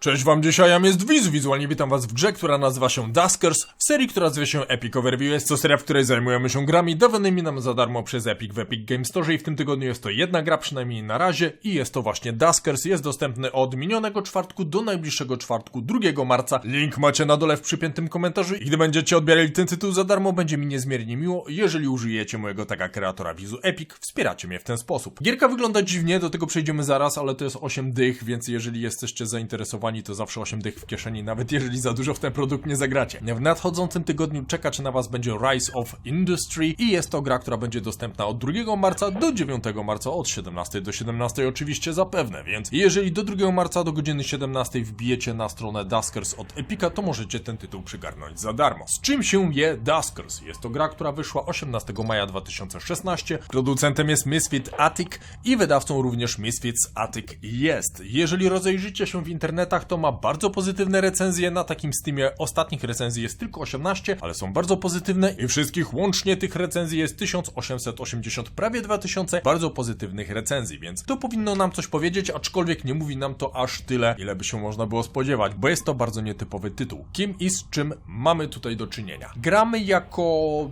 Cześć wam dzisiaj, ja jest Wiz, wizualnie witam was w grze, która nazywa się Duskers, w serii, która nazywa się Epic Overview. Jest to seria, w której zajmujemy się grami dawanymi nam za darmo przez Epic w Epic Game Store i w tym tygodniu jest to jedna gra, przynajmniej na razie, i jest to właśnie Duskers. Jest dostępny od minionego czwartku do najbliższego czwartku, 2 marca. Link macie na dole w przypiętym komentarzu i gdy będziecie odbierali ten tytuł za darmo, będzie mi niezmiernie miło, jeżeli użyjecie mojego taga kreatora Wizu Epic, wspieracie mnie w ten sposób. Gierka wygląda dziwnie, do tego przejdziemy zaraz, ale to jest 8 dych, więc jeżeli jesteście zainteresowani, to zawsze 8 dych w kieszeni, nawet jeżeli za dużo w ten produkt nie zagracie. W nadchodzącym tygodniu czekać na was będzie Rise of Industry i jest to gra, która będzie dostępna od 2 marca do 9 marca, od 17 do 17 oczywiście zapewne, więc jeżeli do 2 marca do godziny 17 wbijecie na stronę Duskers od Epica, to możecie ten tytuł przygarnąć za darmo. Z czym się je Duskers? Jest to gra, która wyszła 18 maja 2016. Producentem jest Misfit Attic i wydawcą również Misfits Attic jest. Jeżeli rozejrzycie się w internetach, to ma bardzo pozytywne recenzje. Na takim Steamie ostatnich recenzji jest tylko 18, ale są bardzo pozytywne i wszystkich łącznie tych recenzji jest 1880, prawie 2000 bardzo pozytywnych recenzji, więc to powinno nam coś powiedzieć, aczkolwiek nie mówi nam to aż tyle, ile by się można było spodziewać, bo jest to bardzo nietypowy tytuł. Kim i z czym mamy tutaj do czynienia? Gramy jako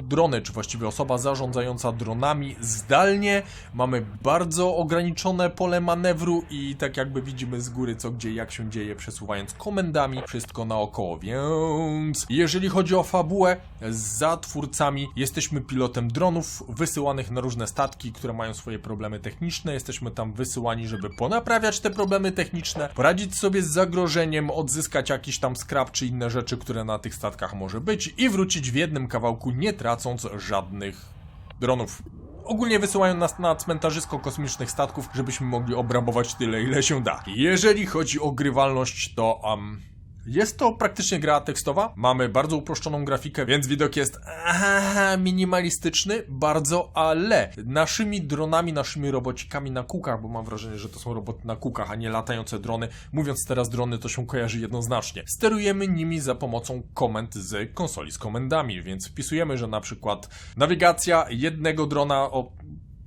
drony, czy właściwie osoba zarządzająca dronami zdalnie. Mamy bardzo ograniczone pole manewru i tak jakby widzimy z góry co gdzie, jak się dzieje, przesuwając komendami wszystko naokoło, więc jeżeli chodzi o fabułę, za twórcami jesteśmy pilotem dronów wysyłanych na różne statki, które mają swoje problemy techniczne. Jesteśmy tam wysyłani, żeby ponaprawiać te problemy techniczne, poradzić sobie z zagrożeniem, odzyskać jakiś tam skrap czy inne rzeczy, które na tych statkach może być i wrócić w jednym kawałku, nie tracąc żadnych dronów. Ogólnie wysyłają nas na cmentarzysko kosmicznych statków, żebyśmy mogli obrabować tyle, ile się da. Jeżeli chodzi o grywalność, to um, jest to praktycznie gra tekstowa. Mamy bardzo uproszczoną grafikę, więc widok jest aha, minimalistyczny, bardzo, ale naszymi dronami, naszymi robocikami na kółkach, bo mam wrażenie, że to są roboty na kółkach, a nie latające drony. Mówiąc teraz drony, to się kojarzy jednoznacznie. Sterujemy nimi za pomocą komend z konsoli z komendami, więc wpisujemy, że na przykład nawigacja jednego drona o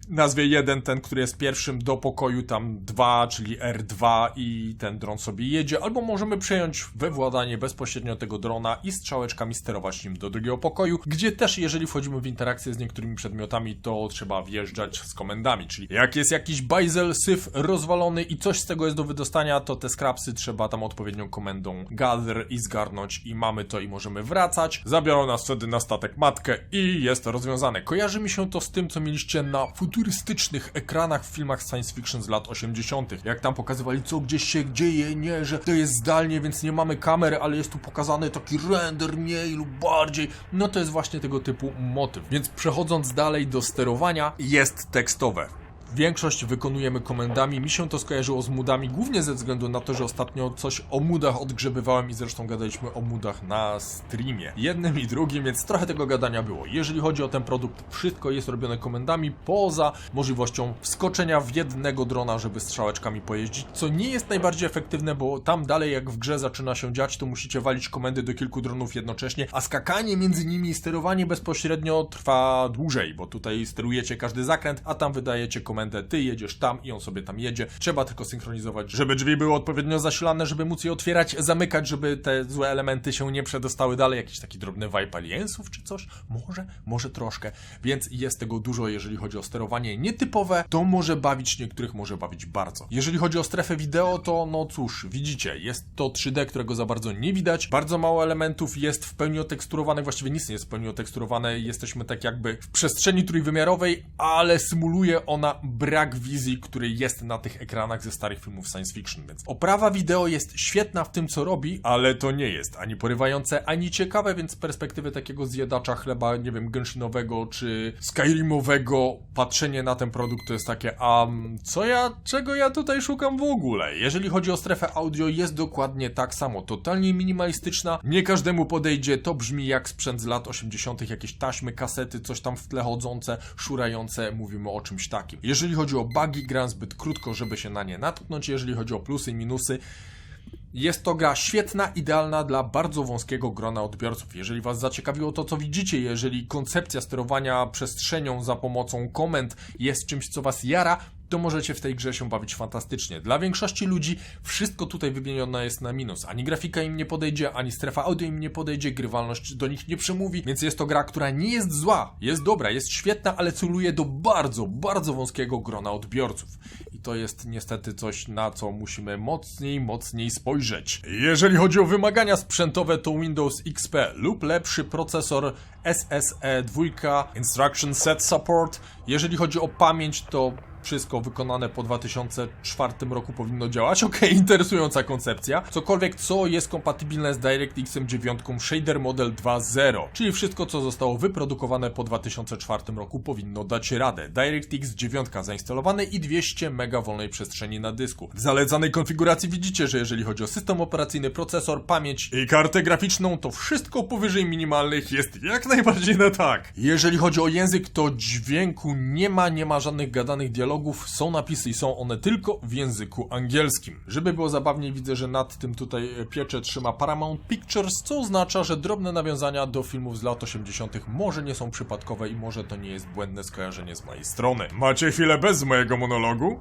nazwie jeden, ten, który jest pierwszym do pokoju, tam 2, czyli R2 i ten dron sobie jedzie, albo możemy przejąć we władanie bezpośrednio tego drona i strzałeczkami sterować nim do drugiego pokoju, gdzie też jeżeli wchodzimy w interakcję z niektórymi przedmiotami, to trzeba wjeżdżać z komendami, czyli jak jest jakiś bajzel, syf rozwalony i coś z tego jest do wydostania, to te scrapsy trzeba tam odpowiednią komendą gather i zgarnąć i mamy to i możemy wracać. Zabiorą nas wtedy na statek matkę i jest rozwiązane. Kojarzy mi się to z tym, co mieliście na futurystycznych ekranach w filmach science fiction z lat 80. Jak tam pokazywali, co gdzieś się dzieje, nie, że to jest zdalnie, więc nie mamy kamery, ale jest tu pokazany taki render mniej lub bardziej. No to jest właśnie tego typu motyw. Więc przechodząc dalej do sterowania, jest tekstowe. Większość wykonujemy komendami. Mi się to skojarzyło z mudami, głównie ze względu na to, że ostatnio coś o mudach odgrzebywałem i zresztą gadaliśmy o mudach na streamie. Jednym i drugim, więc trochę tego gadania było. Jeżeli chodzi o ten produkt, wszystko jest robione komendami, poza możliwością wskoczenia w jednego drona, żeby strzałeczkami pojeździć, co nie jest najbardziej efektywne, bo tam dalej jak w grze zaczyna się dziać, to musicie walić komendy do kilku dronów jednocześnie, a skakanie między nimi i sterowanie bezpośrednio trwa dłużej, bo tutaj sterujecie każdy zakręt, a tam wydajecie komendę komendę, ty jedziesz tam i on sobie tam jedzie. Trzeba tylko synchronizować, żeby drzwi były odpowiednio zasilane, żeby móc je otwierać, zamykać, żeby te złe elementy się nie przedostały dalej. Jakiś taki drobny vibe aliensów czy coś? Może? Może troszkę. Więc jest tego dużo, jeżeli chodzi o sterowanie nietypowe. To może bawić niektórych, może bawić bardzo. Jeżeli chodzi o strefę wideo, to no cóż, widzicie, jest to 3D, którego za bardzo nie widać. Bardzo mało elementów jest w pełni oteksturowanych, właściwie nic nie jest w pełni oteksturowane. Jesteśmy tak jakby w przestrzeni trójwymiarowej, ale symuluje ona brak wizji, który jest na tych ekranach ze starych filmów science fiction, więc oprawa wideo jest świetna w tym, co robi, ale to nie jest ani porywające, ani ciekawe, więc z perspektywy takiego zjadacza chleba, nie wiem, gęszynowego czy skyrimowego, patrzenie na ten produkt to jest takie, a co ja, czego ja tutaj szukam w ogóle? Jeżeli chodzi o strefę audio, jest dokładnie tak samo, totalnie minimalistyczna, nie każdemu podejdzie, to brzmi jak sprzęt z lat 80., jakieś taśmy, kasety, coś tam w tle chodzące, szurające, mówimy o czymś takim. Jeżeli chodzi o bugi, gram zbyt krótko, żeby się na nie natknąć. Jeżeli chodzi o plusy i minusy, jest to gra świetna, idealna dla bardzo wąskiego grona odbiorców. Jeżeli Was zaciekawiło to, co widzicie, jeżeli koncepcja sterowania przestrzenią za pomocą komend jest czymś, co Was jara, to możecie w tej grze się bawić fantastycznie. Dla większości ludzi wszystko tutaj wymienione jest na minus. Ani grafika im nie podejdzie, ani strefa audio im nie podejdzie, grywalność do nich nie przemówi, więc jest to gra, która nie jest zła, jest dobra, jest świetna, ale celuje do bardzo, bardzo wąskiego grona odbiorców. I to jest niestety coś, na co musimy mocniej, mocniej spojrzeć. Jeżeli chodzi o wymagania sprzętowe, to Windows XP lub lepszy procesor SSE 2, Instruction Set Support. Jeżeli chodzi o pamięć, to wszystko wykonane po 2004 roku powinno działać. Okej, interesująca koncepcja. Cokolwiek, co jest kompatybilne z DirectX 9 Shader Model 2.0, czyli wszystko, co zostało wyprodukowane po 2004 roku powinno dać radę. DirectX 9 zainstalowane i 200 MB wolnej przestrzeni na dysku. W zalecanej konfiguracji widzicie, że jeżeli chodzi o system operacyjny, procesor, pamięć i kartę graficzną, to wszystko powyżej minimalnych jest jak najbardziej na tak. Jeżeli chodzi o język, to dźwięku nie ma, nie ma żadnych gadanych dialogów, są napisy i są one tylko w języku angielskim. Żeby było zabawniej, widzę, że nad tym tutaj pieczę trzyma Paramount Pictures, co oznacza, że drobne nawiązania do filmów z lat 80. może nie są przypadkowe i może to nie jest błędne skojarzenie z mojej strony. Macie chwilę bez mojego monologu?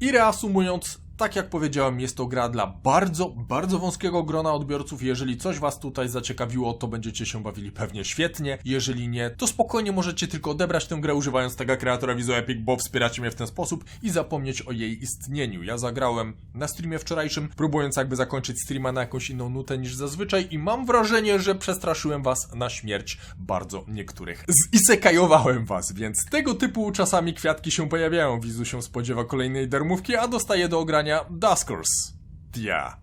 I reasumując, tak jak powiedziałem, jest to gra dla bardzo, bardzo wąskiego grona odbiorców. Jeżeli coś Was tutaj zaciekawiło, to będziecie się bawili pewnie świetnie. Jeżeli nie, to spokojnie możecie tylko odebrać tę grę używając tego kreatora Visual Epic, bo wspieracie mnie w ten sposób i zapomnieć o jej istnieniu. Ja zagrałem na streamie wczorajszym, próbując jakby zakończyć streama na jakąś inną nutę niż zazwyczaj i mam wrażenie, że przestraszyłem Was na śmierć bardzo niektórych. Zisekajowałem Was, więc tego typu czasami kwiatki się pojawiają. Wizu się spodziewa kolejnej darmówki, a dostaje do ogrania Duskers. Dia.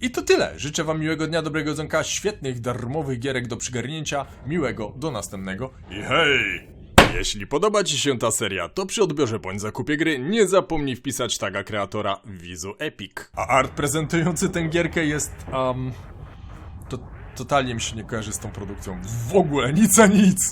I to tyle. Życzę Wam miłego dnia, dobrego dzonka, świetnych darmowych gierek do przygarnięcia, miłego do następnego i hej! Jeśli podoba Ci się ta seria, to przy odbiorze bądź zakupie gry nie zapomnij wpisać taga kreatora Vizu Epic. A art prezentujący tę gierkę jest, um, to totalnie mi się nie kojarzy z tą produkcją. W ogóle, nic a nic!